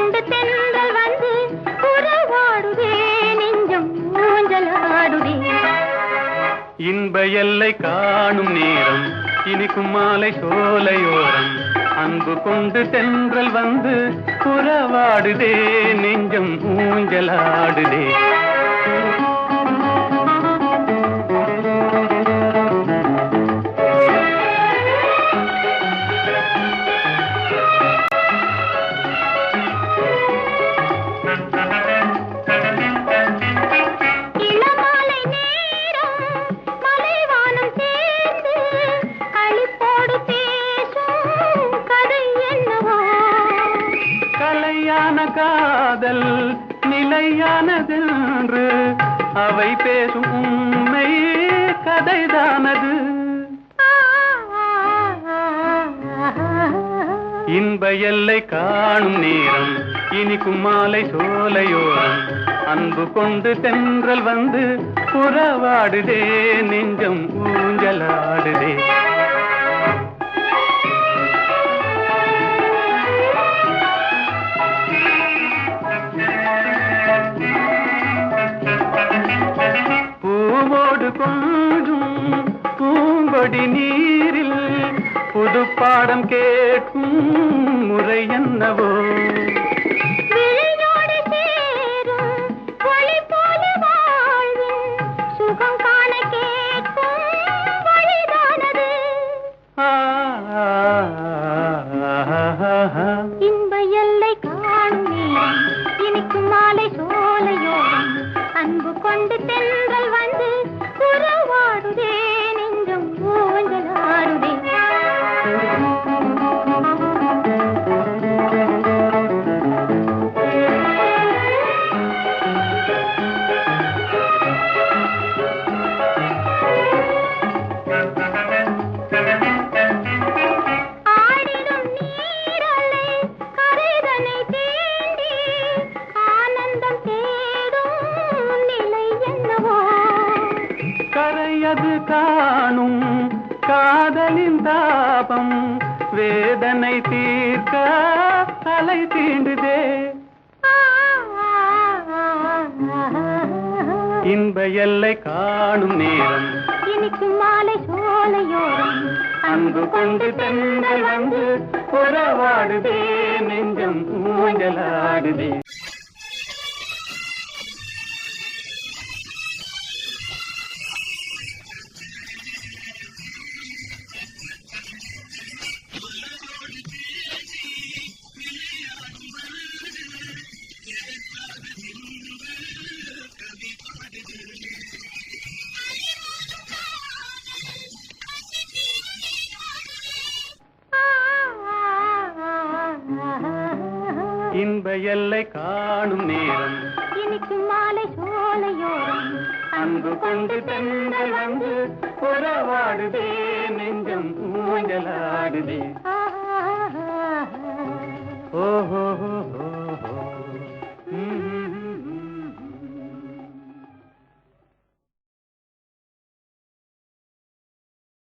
கொண்டு தென்றல் வந்து உறவாடுதே நெஞ்சம் ஊஞ்சலாடுதே இன்ப எல்லை காணும் நேரம் இனிக்கும் மாலை சோலையோரம். அன்பு கொண்டு தென்றல் வந்து உறவாடுதே நெஞ்சம் ஊஞ்சலாடுதே கலையான காதல் நிலையானதென்று அவை பேசும் உண்மை கதைதானது. இன்ப எல்லை காணும் நேரம் இனிக்கும் மாலை சோலையோரம். அன்பு கொண்டு தென்றல் வந்து புறவாடுதே நெஞ்சம் ஊஞ்சலாடுதே. பூங்கொடி நீரில் புது பாடம் கேட்கும் முறை என்னவோ? அது காணும் காதலின் தாபம். வேதனை தீர்க்க தலை தீண்டுதே. இன்ப எல்லை காணும் நேரம். இனிக்கும் மாலை சோலையோரம். அன்பு கொண்டு தென்றல் வந்து புறவாடுதே நெஞ்சம் ஊஞ்சலாடுதே. இன்ப எல்லை காணும் நேரம். இனிக்கும் மாலை சோலையோரம். அன்பு கொண்டு தென்றல் வந்து புறவாடுதே நெஞ்சம் ஊஞ்சலாடுதே ஓஹோ.